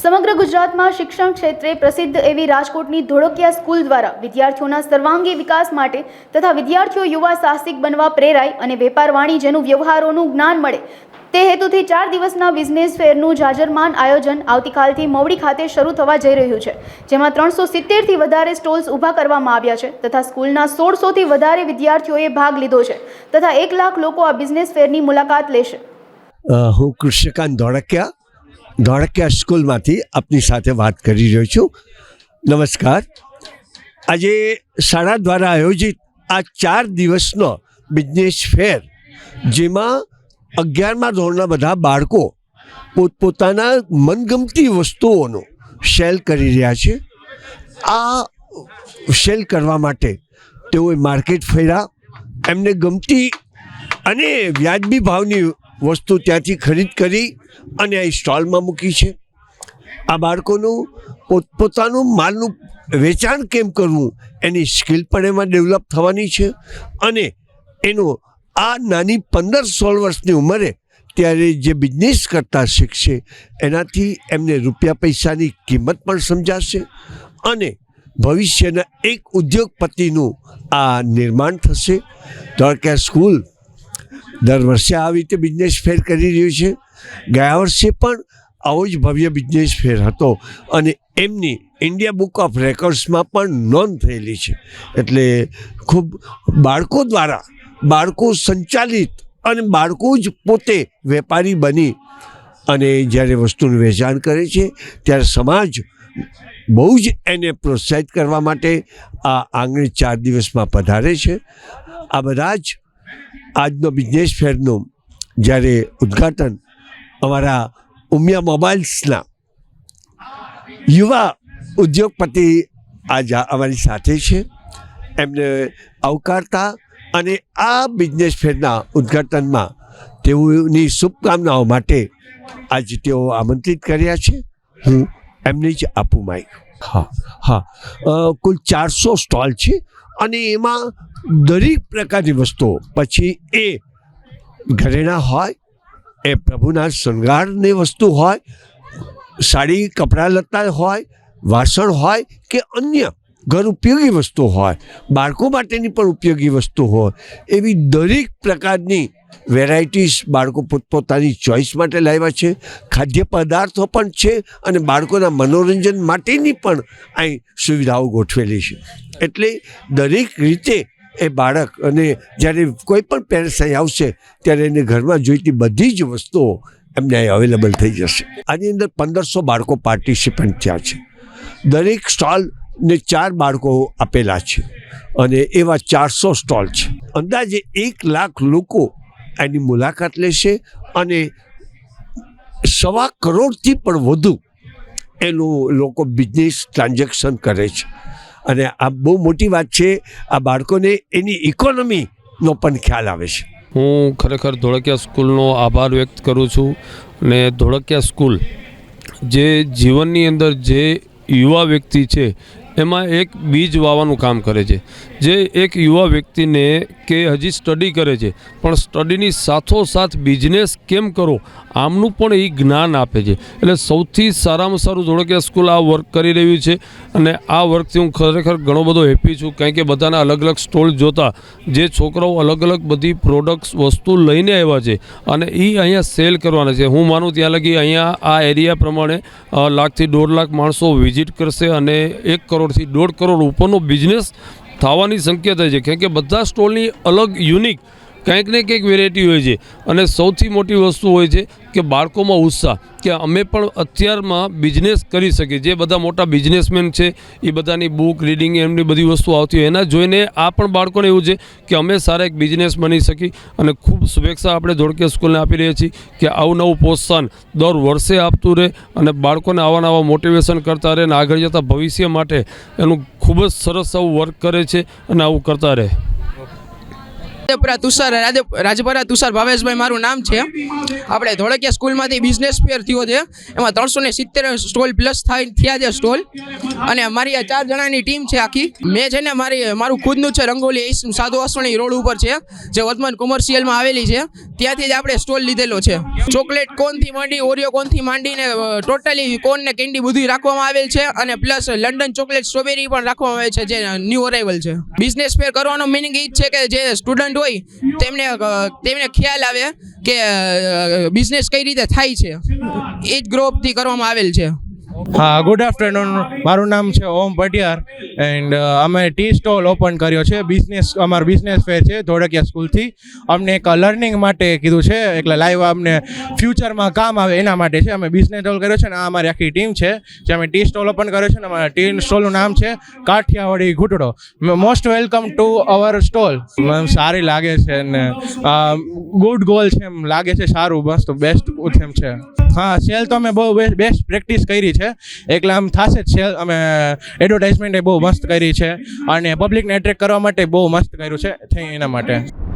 સમગ્ર ગુજરાતમાં શિક્ષણ ક્ષેત્રે પ્રસિદ્ધ એવી રાજકોટની ધોળકિયા સ્કૂલ દ્વારા વિદ્યાર્થીઓના સર્વાંગી વિકાસ માટે તથા વિદ્યાર્થીઓ યુવા સાહસિક બનવા પ્રેરાય અને વેપાર વાણિજ્યનું વ્યવહારોનું જ્ઞાન મળે તે હેતુથી ચાર દિવસના બિઝનેસ ફેરનું જાજરમાન આયોજન આવતીકાલથી મવડી ખાતે શરૂ થવા જઈ રહ્યું છે, જેમાં ત્રણસો સિત્તેરથી વધારે સ્ટોલ્સ ઊભા કરવામાં આવ્યા છે તથા સ્કૂલના સોળસોથી વધારે વિદ્યાર્થીઓએ ભાગ લીધો છે તથા એક લાખ લોકો આ બિઝનેસ ફેરની મુલાકાત લેશે. હું કૃષ્ણકાંત ધોળકિયા ધોળકિયા સ્કૂલમાંથી આપની સાથે વાત કરી રહ્યો છું. નમસ્કાર. આજે શાળા દ્વારા આયોજિત આ ચાર દિવસનો બિઝનેસ ફેર, જેમાં અગિયારમા ધોરણના બધા બાળકો પોતપોતાના મનગમતી વસ્તુઓનો સેલ કરી રહ્યા છે. આ સેલ કરવા માટે તેઓએ માર્કેટ ફર્યા. એમને ગમતી અને વ્યાજબી ભાવની વસ્તુ ત્યાંથી ખરીદ કરી અને આ સ્ટોલમાં મૂકી છે. આ બાળકોનું પોતપોતાનું માલનું વેચાણ કેમ કરવું? એની સ્કિલ પણ એમાં ડેવલપ થવાની છે અને એનું આ નાની પંદર સોળ વર્ષની ઉંમરે ત્યારે જે બિઝનેસ કરતા શીખશે, એનાથી એમને રૂપિયા પૈસાની કિંમત પણ સમજાશે અને ભવિષ્યના એક ઉદ્યોગપતિનું આ નિર્માણ થશે. ધોળકા સ્કૂલ દર વર્ષે આવી રીતે બિઝનેસ ફેર કરી રહ્યું છે. ગયા વર્ષે પણ આવો જ ભવ્ય બિઝનેસ ફેર હતો અને એમની ઇન્ડિયા બુક ઓફ રેકોર્ડ્સમાં પણ નોંધ થયેલી છે. એટલે ખૂબ બાળકો દ્વારા, બાળકો સંચાલિત અને બાળકો જ પોતે વેપારી બની અને જ્યારે વસ્તુનું વેચાણ કરે છે, ત્યારે સમાજ બહુ જ એને પ્રોત્સાહિત કરવા માટે આ આંગણે ચાર દિવસમાં પધારે છે. આ બધા જ આજનો બિઝનેસ ફેરનું જ્યારે ઉદ્ઘાટન અમારા ઉમિયા મોબાઈલ્સના યુવા ઉદ્યોગપતિ આજ અમારી સાથે છે. એમને આવકારતા અને આ બિઝનેસ ફેરના ઉદ્ઘાટનમાં તેઓની શુભકામનાઓ માટે આજે તેઓ આમંત્રિત કર્યા છે. હું એમને જ આપું માઇક હા હા. કુલ ચારસો સ્ટોલ છે. અને એમાં દરેક પ્રકારની વસ્તુઓ. પછી એ ઘરેણાં હોય, એ પ્રભુના શણગારની વસ્તુ હોય, સાડી, કપડાં લત્તા હોય, વાસણ હોય કે અન્ય ઘર ઉપયોગી વસ્તુ હોય, બાળકો માટેની પણ ઉપયોગી વસ્તુ હોય, એવી દરેક પ્રકારની વેરાયટીઝ બાળકો પોતપોતાની ચોઈસ માટે લાવ્યા છે, ખાદ્ય પદાર્થો પણ છે અને બાળકોના મનોરંજન માટેની પણ અહીં સુવિધાઓ ગોઠવેલી છે. એટલે દરેક રીતે એ બાળક અને જ્યારે કોઈ પણ પેરેન્ટ્સ અહીં આવશે, ત્યારે એને ઘરમાં જોઈતી બધી જ વસ્તુઓ એમને અહીં અવેલેબલ થઈ જશે. આની અંદર પંદરસો બાળકો પાર્ટિસિપન્ટ થયા છે. દરેક સ્ટોલ ને ચાર બાળકો આપેલા છે અને એવા ચારસો સ્ટોલ છે. અંદાજે એક લાખ લોકો એની મુલાકાત લેશે અને સવા કરોડથી પણ વધુ એનું લોકો બિઝનેસ ટ્રાન્ઝેક્શન કરે છે. અને આ બહુ મોટી વાત છે, આ બાળકોને એની ઇકોનોમીનો પણ ખ્યાલ આવે છે. હું ખરેખર ધોળકિયા સ્કૂલનો આભાર વ્યક્ત કરું છું અને ધોળકિયા સ્કૂલ જે જીવનની અંદર જે યુવા વ્યક્તિ છે એમાં એક બીજ વાવવાનું કામ કરે છે. જે એક યુવા વ્યક્તિને કે હજી સ્ટડી કરે છે. પણ સ્ટડીની સાથોસાથ બિઝનેસ કેમ કરો? આમનું પણ એ જ્ઞાન આપે છે. એટલે સૌથી સારામાં સારું ધોળકિયા સ્કૂલ આ વર્ક કરી રહ્યું છે અને આ વર્કથી હું ખરેખર ઘણો બધો હેપી છું. કારણ કે બધાના અલગ અલગ સ્ટોલ જોતા જે છોકરાઓ અલગ અલગ બધી પ્રોડક્ટ્સ વસ્તુ લઈને આવ્યા છે અને એ અહીંયા સેલ કરવાના છે. હું માનું ત્યાં લગી અહીંયા આ એરિયા પ્રમાણે લાખથી દોઢ લાખ માણસો વિઝિટ કરશે અને એક કરોડથી દોઢ કરોડ ઉપરનો બિઝનેસ થવાની શક્યતા છે. કેમ કે બધા સ્ટોલની અલગ યુનિક કંઈક ને કંઈક વેરાયટી હોય છે. અને સૌથી મોટી વસ્તુ હોય છે કે બાળકોમાં ઉત્સાહ કે અમે પણ અત્યારમાં બિઝનેસ કરી શકીએ. જે બધા મોટા બિઝનેસમેન છે, એ બધાની બુક રીડિંગ એમની બધી વસ્તુ આવતી હોય. એના જોઈને આ પણ બાળકોને એવું છે કે અમે સારા એક બિઝનેસ બની શકી અને ખૂબ શુભેચ્છા આપણે ધોળકિયા સ્કૂલને આપી રહ્યા છીએ કે આવું નવું પ્રોત્સાહન દર વર્ષે આપતું રહે અને બાળકોને આવા નવા મોટિવેશન કરતા રહે અને આગળ જતાં ભવિષ્ય માટે એનું ખૂબ જ સરસ આવું વર્ક કરે છે અને આવું કરતા રહે. રાજપરા તુષાર રાજ- રાજપરા તુષાર ભાવેશભાઈ મારું નામ છે. આપણે ધોળકિયા સ્કૂલમાંથી બિઝનેસ ફેર થયો છે. એમાં ત્રણસો ને સિત્તેર સ્ટોલ પ્લસ થાય, થયા છે સ્ટોલ અને મારી આ ચાર જણાની ટીમ છે આખી. મેં છે ને મારી, મારું ખુદનું છે રંગોલી ઈસ સાધુ વાસણી રોડ ઉપર છે, જે વર્તમાન કોમર્શિયલમાં આવેલી છે. ત્યાંથી જ આપણે સ્ટોલ લીધેલો છે. ચોકલેટ કોનથી માંડી, ઓરિયો કોનથી માંડીને ટોટલી કોન ને કેન્ડી બધી રાખવામાં આવેલ છે. અને પ્લસ લંડન ચોકલેટ સ્ટ્રોબેરી પણ રાખવામાં આવે છે, જે ન્યૂ અરાઇવલ છે. બિઝનેસ ફેર કરવાનો મિનિંગ એ જ છે કે જે સ્ટુડન્ટ હોય, તેમને તેમને ખ્યાલ આવે કે બિઝનેસ કઈ રીતે થાય છે. એ જ ગ્રોપથી કરવામાં આવેલ છે. હા ગુડ આફ્ટરનૂન મારું નામ છે ઓમ પટિયાર એન્ડ અમે ટી સ્ટોલ ઓપન કર્યો છે. બિઝનેસ અમારો બિઝનેસ ફેર છે ધોળકિયા સ્કૂલથી. અમને એક લર્નિંગ માટે કીધું છે. એટલે લાઈવ અમને ફ્યુચરમાં કામ આવે એના માટે છે. અમે બિઝનેસ સ્ટોલ કર્યો છે અને આ અમારી આખી ટીમ છે. જે અમે ટી સ્ટોલ ઓપન કર્યો છે અને અમારા ટી સ્ટોલનું નામ છે Kathiyawadi ઘૂંટડો. Most welcome to our stall સારી લાગે છે ને ગુડ ગોલ છે એમ લાગે છે. સારું, મસ્ત બેસ્ટ એમ છે. હા, સેલ તો અમે બહુ બેસ્ટ પ્રેક્ટિસ કરી છે. એટલે આમ થશે જ સેલ. અમે એડવર્ટાઇઝમેન્ટ બહુ મસ્ત કરી છે. અને પબ્લિકને એટ્રેક્ટ કરવા માટે બહુ મસ્ત કર્યું છે. થઈ એના માટે.